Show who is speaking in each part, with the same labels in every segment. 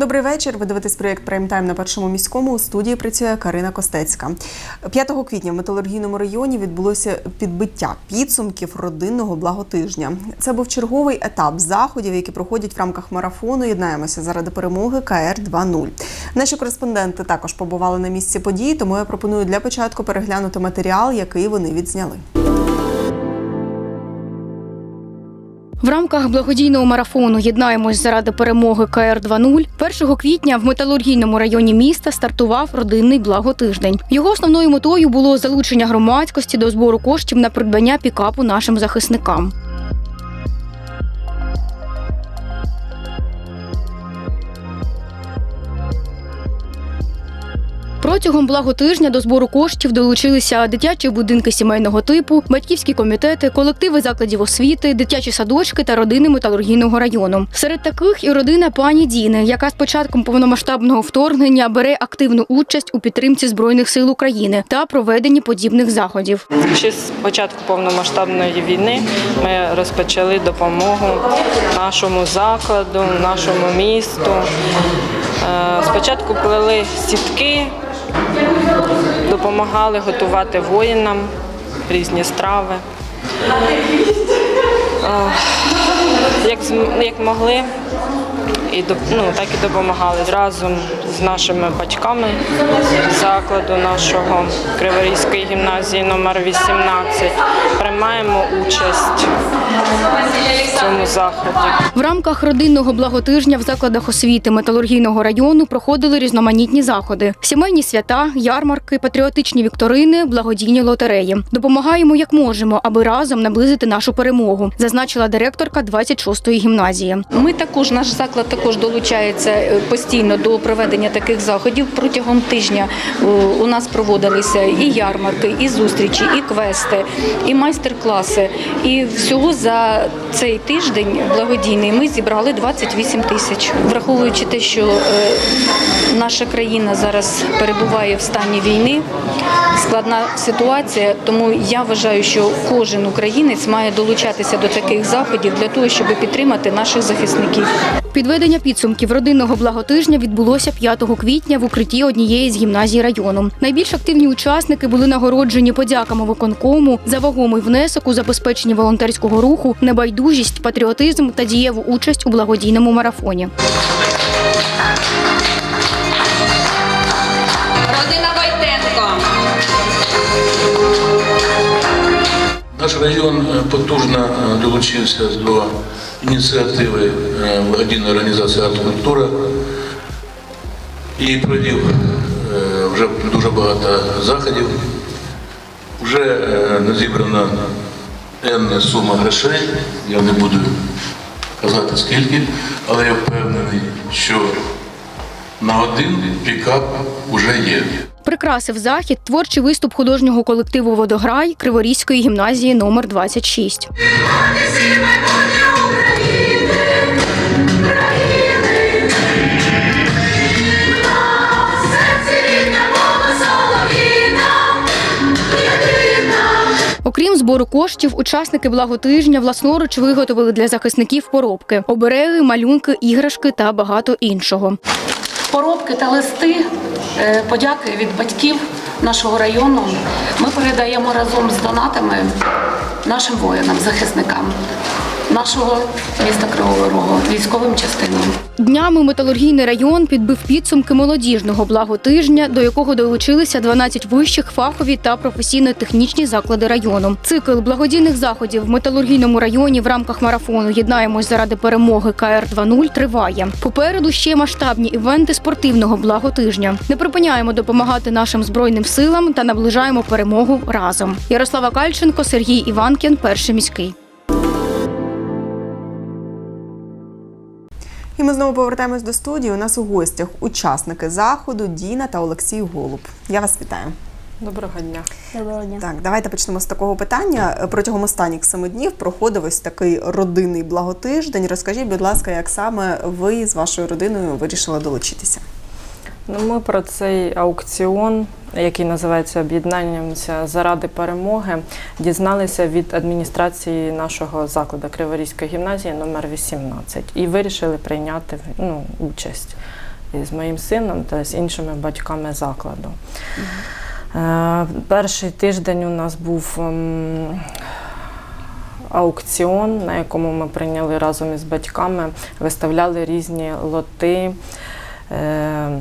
Speaker 1: Добрий вечір. Ви дивитесь проєкт Прайм-тайм на першому міському. У студії працює Карина Костецька. 5 квітня в металургійному районі відбулося підбиття підсумків родинного благотижня. Це був черговий етап заходів, які проходять в рамках марафону. Єднаємося заради перемоги КР 2.0. Наші кореспонденти також побували на місці події, тому я пропоную для початку переглянути матеріал, який вони відзняли.
Speaker 2: В рамках благодійного марафону Єднаємось заради перемоги КР 2.0 1 квітня в металургійному районі міста стартував родинний благотиждень. Його основною метою було залучення громадськості до збору коштів на придбання пікапу нашим захисникам. Протягом благотижня до збору коштів долучилися дитячі будинки сімейного типу, батьківські комітети, колективи закладів освіти, дитячі садочки та родини металургійного району. Серед таких і родина пані Діни, яка з початком повномасштабного вторгнення бере активну участь у підтримці збройних сил України та проведенні подібних заходів.
Speaker 3: Ще з початку повномасштабної війни ми розпочали допомогу нашому закладу, нашому місту. Е, Спочатку плели сітки, допомагали готувати воїнам різні страви. Е, Як, як могли, і ну, так і допомагали разом з нашими батьками закладу нашого Криворізької гімназії номер 18 приймаємо участь в цьому заході.
Speaker 2: В рамках родинного благотижня в закладах освіти металургійного району проходили різноманітні заходи: сімейні свята, ярмарки, патріотичні вікторини, благодійні лотереї. Допомагаємо як можемо, аби разом наблизити нашу перемогу, зазначила директорка 26-ї гімназії.
Speaker 4: Ми також, наш заклад також долучається е, постійно до проведення таких заходів. Протягом тижня е, у нас проводилися і ярмарки, і зустрічі, і квести, і майстер-класи. І всього за цей тиждень благодійний ми зібрали 28 тисяч. Враховуючи те, що е, наша країна зараз перебуває в стані війни, складна ситуація. Тому я вважаю, що кожен українець має долучатися до таких заходів для того, щоб підтримати наших захисників.
Speaker 2: Підведення підсумків родинного благотижня відбулося 5 квітня в укритті однієї з гімназій району. Найбільш активні учасники були нагороджені подяками виконкому за вагомий внесок у забезпеченні волонтерського руху, небайдужість, патріотизм та дієву участь у благодійному марафоні.
Speaker 5: Наш район е, потужно е, долучився до ініціативи е, благодійної організації «Арт-культура» і провів е, вже дуже багато заходів. Вже е, назібрана енна сума грошей, я не буду казати скільки, але я впевнений, що на один пікап вже є.
Speaker 2: Прикрасив захід творчий виступ художнього колективу Водограй Криворізької гімназії номер 26. Збору коштів, учасники благотижня власноруч виготовили для захисників поробки, обереги, малюнки, іграшки та багато іншого.
Speaker 6: Поробки та листи е, подяки від батьків нашого району ми передаємо разом з донатами нашим воїнам, захисникам нашого міста Кривого Рогу, військовим частинам.
Speaker 2: Днями металургійний район підбив підсумки молодіжного благотижня, до якого долучилися 12 вищих фахові та професійно-технічні заклади району. Цикл благодійних заходів в металургійному районі в рамках марафону Єднаємось заради перемоги КР 2.0 триває. Попереду ще масштабні івенти спортивного благотижня. Не припиняємо допомагати нашим збройним силам та наближаємо перемогу разом. Ярослава Кальченко, Сергій Іванкін, перший міський.
Speaker 1: І ми знову повертаємось до студії. У нас у гостях учасники заходу Діна та Олексій Голуб. Я вас вітаю.
Speaker 3: Доброго дня.
Speaker 1: Так, давайте почнемо з такого питання. Протягом останніх семи днів проходив ось такий родинний благотиждень. Розкажіть, будь ласка, як саме ви з вашою родиною вирішили долучитися?
Speaker 3: Ну, ми про цей аукціон, який називається Об'єднаннямся заради перемоги, дізналися від адміністрації нашого закладу Криворізької гімназії номер 18 і вирішили прийняти ну, участь. з моїм сином та з іншими батьками закладу. Е, Перший тиждень у нас був ем, аукціон, на якому ми прийняли разом із батьками, виставляли різні лоти. е, е,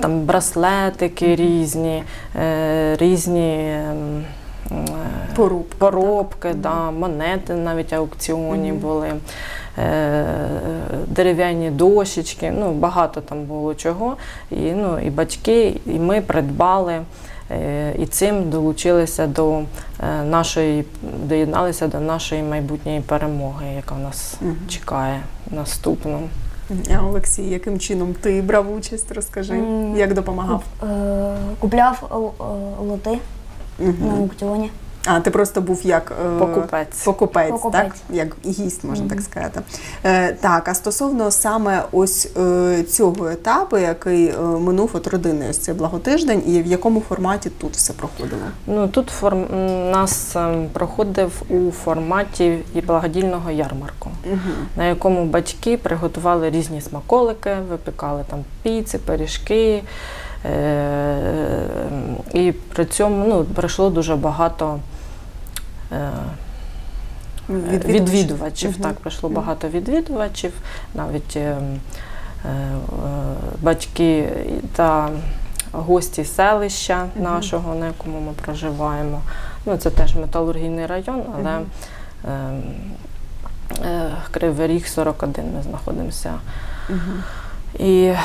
Speaker 3: Там браслетики різні, е, різні ем, е,
Speaker 1: Порубки,
Speaker 3: поробки, да, монети навіть аукціоні були, е, дерев'яні дощечки, ну багато там було чого. І, ну, і батьки, і ми придбали. е, І цим долучилися до е, нашої, доєдналися до нашої майбутньої перемоги, яка нас чекає наступно.
Speaker 1: А Олексій, яким чином ти брав участь? Розкажи,
Speaker 7: М,
Speaker 1: як допомагав?
Speaker 7: Е, Купляв л- е, лоти на аукціоні.
Speaker 1: А ти просто був як е,
Speaker 3: Покупець.
Speaker 1: покупець,
Speaker 7: Покупець.
Speaker 1: так? Як гість, можна так сказати. Е, так, а стосовно саме ось е, цього етапу, який е, минув от родини, ось цей благотиждень, і в якому форматі тут все проходило?
Speaker 3: Ну тут форм нас ем, проходив у форматі і благодійного ярмарку, на якому батьки приготували різні смаколики, випікали там піци, пиріжки. Е, і при цьому ну, прийшло дуже багато е, відвідувачів. Так, прийшло багато відвідувачів, навіть е, е, батьки та гості селища нашого, на якому ми проживаємо. Ну, це теж металургійний район, але е, Кривий Ріг 41 ми знаходимося. І е,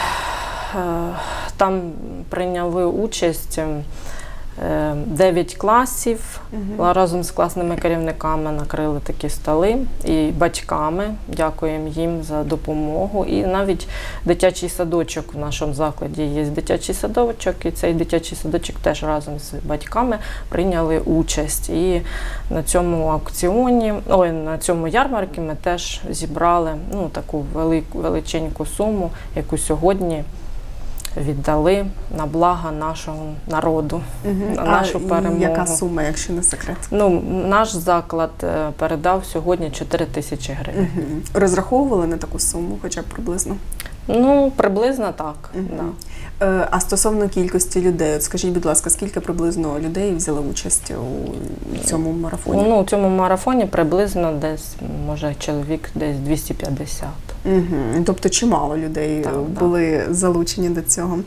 Speaker 3: там прийняли участь е, 9 класів. Разом з класними керівниками накрили такі столи і батьками. Дякуємо їм за допомогу. І навіть дитячий садочок в нашому закладі є дитячий садочок, і цей дитячий садочок теж разом з батьками прийняли участь. І на цьому аукціоні, ой, на цьому ярмарці ми теж зібрали ну, таку велику величеньку суму, яку сьогодні віддали на благо нашого народу, на нашу
Speaker 1: а
Speaker 3: перемогу.
Speaker 1: яка сума, якщо не секрет?
Speaker 3: Ну, наш заклад е, передав сьогодні 4 тисячі гривень.
Speaker 1: Угу. Розраховували на таку суму, хоча б приблизно.
Speaker 3: Ну, приблизно так. Да.
Speaker 1: Е, А стосовно кількості людей, от скажіть, будь ласка, скільки приблизно людей взяли участь у цьому марафоні?
Speaker 3: Ну, у цьому марафоні приблизно десь, може, чоловік десь 250.
Speaker 1: Угу. Тобто чимало людей
Speaker 3: Так,
Speaker 1: були залучені до цього.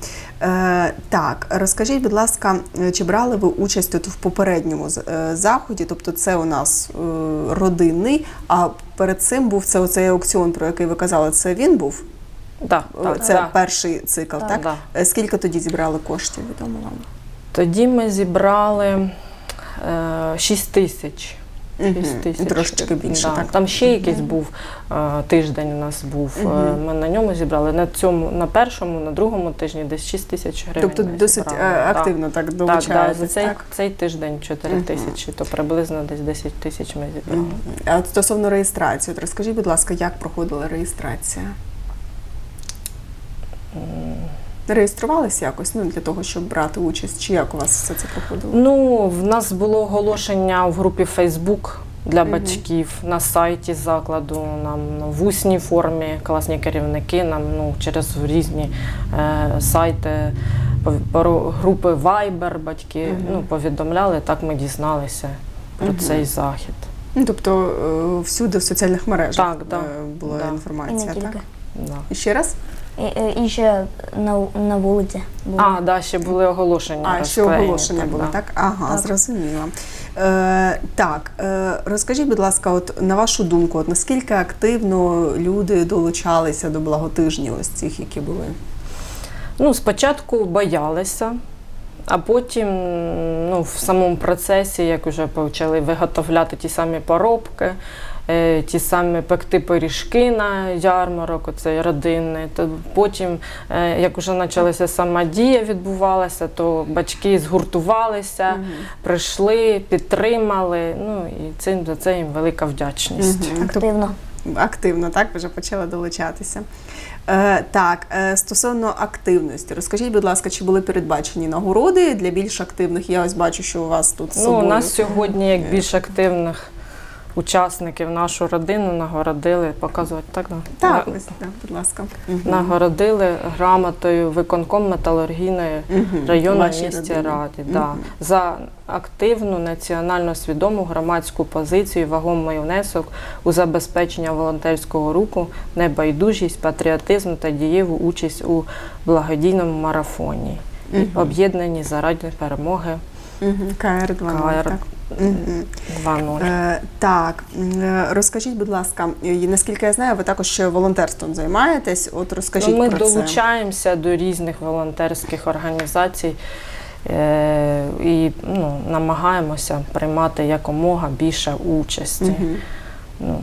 Speaker 1: Е, так, розкажіть, будь ласка, чи брали ви участь от в попередньому е, заході? Тобто, це у нас е, родинний, а перед цим був це оцей аукціон, про який ви казали, це він був?
Speaker 3: Да, так,
Speaker 1: це
Speaker 3: да.
Speaker 1: перший цикл, так?
Speaker 3: Да.
Speaker 1: Е, Скільки тоді зібрали коштів, відомо вам?
Speaker 3: Тоді ми зібрали е, 6 тисяч.
Speaker 1: Мгм.
Speaker 3: 6 тисяч.
Speaker 1: Трошечки більше,
Speaker 3: Да.
Speaker 1: так?
Speaker 3: Там ще якийсь був е, тиждень у нас був. Е, Ми на ньому зібрали. На цьому, на першому, на другому тижні десь 6 тисяч гривень.
Speaker 1: Тобто досить
Speaker 3: зібрали. Да.
Speaker 1: активно так
Speaker 3: Так, да, за цей,
Speaker 1: так?
Speaker 3: цей тиждень 4 тисячі, то приблизно десь 10 тисяч ми зібрали.
Speaker 1: Мгм. А стосовно реєстрації, от розкажіть, будь ласка, як проходила реєстрація? Реєструвалися якось ну, для того, щоб брати участь, чи як у вас все це проходило?
Speaker 3: Ну, в нас було оголошення в групі Facebook для батьків на сайті закладу. Нам ну, в усній формі класні керівники нам ну, через різні е, сайти, групи Viber батьки ну, повідомляли. Так ми дізналися про цей захід.
Speaker 1: Ну, тобто е, всюди в соціальних мережах
Speaker 3: Так, да.
Speaker 1: е, була
Speaker 3: Да.
Speaker 7: І не
Speaker 1: інформація,
Speaker 7: тільки.
Speaker 1: так?
Speaker 3: Да.
Speaker 1: І ще раз?
Speaker 7: І, і- і ще на, на вулиці було.
Speaker 3: А, да, ще були оголошення.
Speaker 1: А, ще оголошення були,
Speaker 3: да.
Speaker 1: так? Ага,
Speaker 7: Так.
Speaker 1: зрозуміло. Е, так, е, розкажіть, будь ласка, от на вашу думку, от наскільки активно люди долучалися до благотижні ось цих, які були?
Speaker 3: Ну, спочатку боялися, а потім ну, в самому процесі, як вже почали виготовляти ті самі поробки, е, ті самі пекти пиріжки на ярмарок, оцей родинний. То потім, е, як вже почалася сама дія відбувалася, то батьки згуртувалися, прийшли, підтримали. Ну і цим за це їм велика вдячність.
Speaker 1: Мгм.
Speaker 7: Активно.
Speaker 1: Активно, так, вже почали долучатися. Е, так, е, стосовно активності, розкажіть, будь ласка, чи були передбачені нагороди для більш активних? Я ось бачу, що у вас тут з
Speaker 3: Ну,
Speaker 1: собою.
Speaker 3: у нас сьогодні як більш активних учасників, нашу родину нагородили, показувати так? да?
Speaker 1: Так,
Speaker 3: На-
Speaker 1: ось, так, будь ласка.
Speaker 3: Нагородили грамотою виконком металургійної
Speaker 1: Мгм.
Speaker 3: району
Speaker 1: Вашій родині.
Speaker 3: Раді да,
Speaker 1: Мгм.
Speaker 3: за активну національно свідому громадську позицію, і вагомий внесок у забезпечення волонтерського руху, небайдужість, патріотизм та дієву участь у благодійному марафоні,
Speaker 1: Мгм.
Speaker 3: об'єднані заради перемоги.
Speaker 1: КР 2
Speaker 3: КР
Speaker 1: так. Мгм.
Speaker 3: 2.0.
Speaker 1: Е, так, е, розкажіть, будь ласка, наскільки я знаю, ви також волонтерством займаєтесь. От розкажіть
Speaker 3: Ну, ми
Speaker 1: про це.
Speaker 3: долучаємося до різних волонтерських організацій е, і ну, намагаємося приймати якомога більше участі.
Speaker 1: Мгм.
Speaker 3: Ну,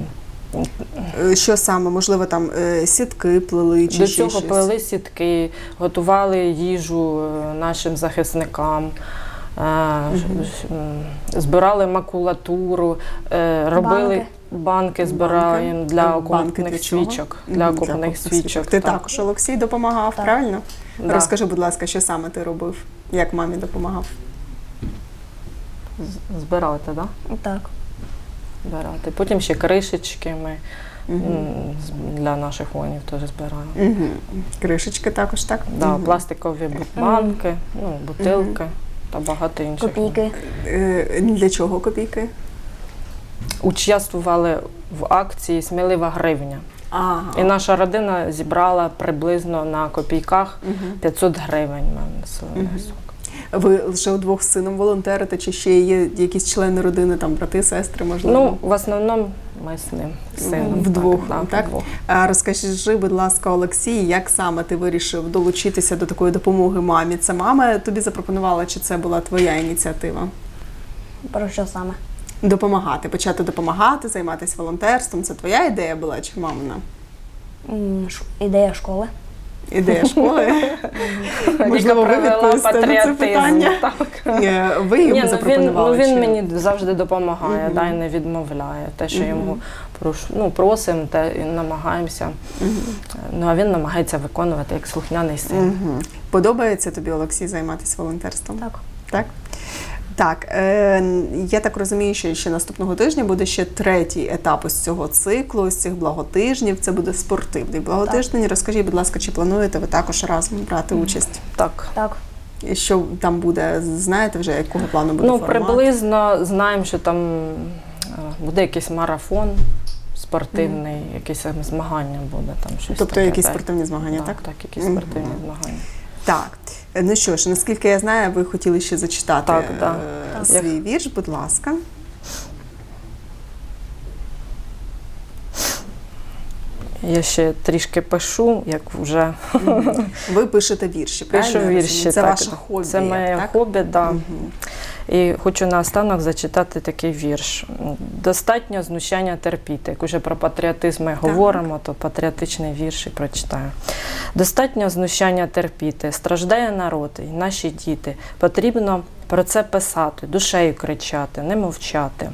Speaker 1: Е, Що саме? Можливо, там е, сітки плели чи
Speaker 3: до цього
Speaker 1: щось?
Speaker 3: плели сітки, готували їжу нашим захисникам. Збирали макулатуру, е, робили
Speaker 7: Банки.
Speaker 3: збираємо для
Speaker 1: Банки для чого?
Speaker 3: свічок. Для окопних свічок.
Speaker 1: Ти
Speaker 3: так.
Speaker 1: також Олексій допомагав,
Speaker 7: Так.
Speaker 1: правильно?
Speaker 3: Да.
Speaker 1: Розкажи, будь ласка, що саме ти робив? Як мамі допомагав?
Speaker 3: З- Збирати, так? Да?
Speaker 7: Так.
Speaker 3: збирати. Потім ще кришечки ми з- для наших воїнів теж збираємо.
Speaker 1: Угу. Кришечки також, так?
Speaker 3: Да,
Speaker 1: Мгм.
Speaker 3: Пластикові банки, ну, бутилки та багато інших.
Speaker 7: Копійки.
Speaker 1: Е, Для чого копійки?
Speaker 3: Участвували в акції Смілива гривня.
Speaker 1: Ага.
Speaker 3: І наша родина зібрала приблизно на копійках 500 гривень. Ми внесли внесок.
Speaker 1: Ви лише удвох з сином волонтерите, чи ще є якісь члени родини, там брати, сестри, можливо?
Speaker 3: Ну, в основному ми з ним з сином.
Speaker 1: Вдвох,
Speaker 3: так,
Speaker 1: так?
Speaker 3: вдвох.
Speaker 1: А розкажи, будь ласка, Олексій, як саме ти вирішив долучитися до такої допомоги мамі? Це мама тобі запропонувала, чи це була твоя ініціатива?
Speaker 7: Про що саме?
Speaker 1: Допомагати, почати допомагати, займатися волонтерством. Це твоя ідея була чи мамина?
Speaker 7: Ідея школи.
Speaker 1: Ідея школи? Можливо, ви відповісти на це питання? Ви йому
Speaker 3: ну він,
Speaker 1: запропонували?
Speaker 3: ну, він мені завжди допомагає, та й не відмовляє. Те, що йому ну, просимо, те намагаємося. Ну, а він намагається виконувати як слухняний син.
Speaker 1: Подобається тобі, Олексій, займатися волонтерством?
Speaker 7: Так.
Speaker 1: Так? Так, е, я так розумію, що ще наступного тижня буде ще третій етап із цього циклу, з цих благотижнів. Це буде спортивний благотиждень. Розкажіть, будь ласка, чи плануєте ви також разом брати участь?
Speaker 3: Так.
Speaker 7: Так.
Speaker 1: І Що там буде? Знаєте вже, якого плану буде
Speaker 3: Ну,
Speaker 1: формат?
Speaker 3: приблизно знаємо, що там е, буде якийсь марафон спортивний, якесь там змагання буде там щось.
Speaker 1: Тобто
Speaker 3: таке,
Speaker 1: якісь
Speaker 3: так.
Speaker 1: спортивні змагання,
Speaker 3: так?
Speaker 1: так?
Speaker 3: Так, якісь
Speaker 1: Мгм.
Speaker 3: спортивні змагання.
Speaker 1: Так. Е, Ну що ж, наскільки я знаю, ви хотіли ще зачитати
Speaker 3: Так,
Speaker 1: е,
Speaker 3: да. Так.
Speaker 1: свій вірш, будь ласка.
Speaker 3: Я ще трішки пишу, як вже
Speaker 1: Ви пишете вірші, правильно?
Speaker 3: пишу вірші.
Speaker 1: Це
Speaker 3: так.
Speaker 1: ваше хобі.
Speaker 3: Це моє
Speaker 1: так?
Speaker 3: хобі, да.
Speaker 1: Мгм.
Speaker 3: І хочу наостанок зачитати такий вірш. Достатньо знущання терпіти. Як уже про патріотизм ми говоримо, то патріотичний вірш і прочитаю. Достатньо знущання терпіти. Страждає народ і наші діти. Потрібно про це писати, душею кричати, не мовчати.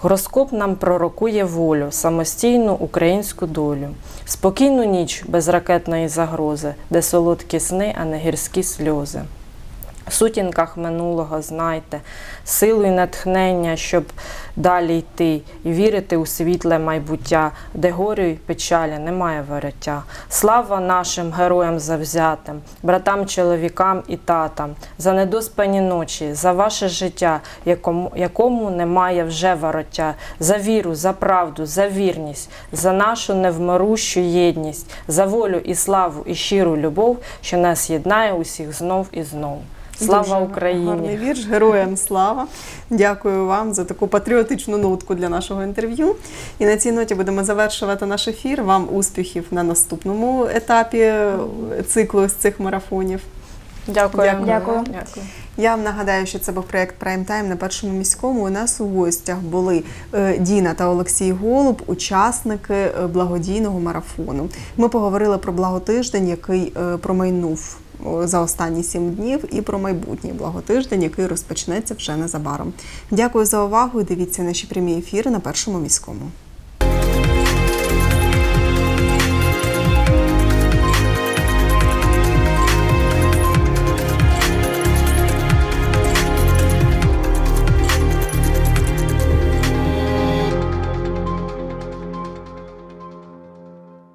Speaker 3: Гороскоп нам пророкує волю, самостійну українську долю, спокійну ніч без ракетної загрози, де солодкі сни, а не гірські сльози. В сутінках минулого знайте, силу і натхнення, щоб далі йти і вірити у світле майбуття, де горю й печалі немає вороття. Слава нашим героям завзятим, братам, чоловікам і татам, за недоспані ночі, за ваше життя, якому, якому немає вже вороття, за віру, за правду, за вірність, за нашу невмирущу єдність, за волю і славу і щиру любов, що нас єднає усіх знов і знов. Слава
Speaker 1: Дуже Гарний
Speaker 3: Україні!
Speaker 1: вірш, героям слава. Дякую вам за таку патріотичну нотку для нашого інтерв'ю. І на цій ноті будемо завершувати наш ефір. Вам успіхів на наступному етапі циклу з цих марафонів.
Speaker 3: Дякую.
Speaker 1: Дякую.
Speaker 7: Дякую.
Speaker 3: Дякую.
Speaker 1: Я вам нагадаю, що це був проєкт Прайм Тайм на першому міському. У нас у гостях були е, Діна та Олексій Голуб, учасники е, благодійного марафону. Ми поговорили про благотиждень, який е, промайнув за останні сім днів, і про майбутній благотиждень, який розпочнеться вже незабаром. Дякую за увагу і дивіться наші прямі ефіри на першому міському.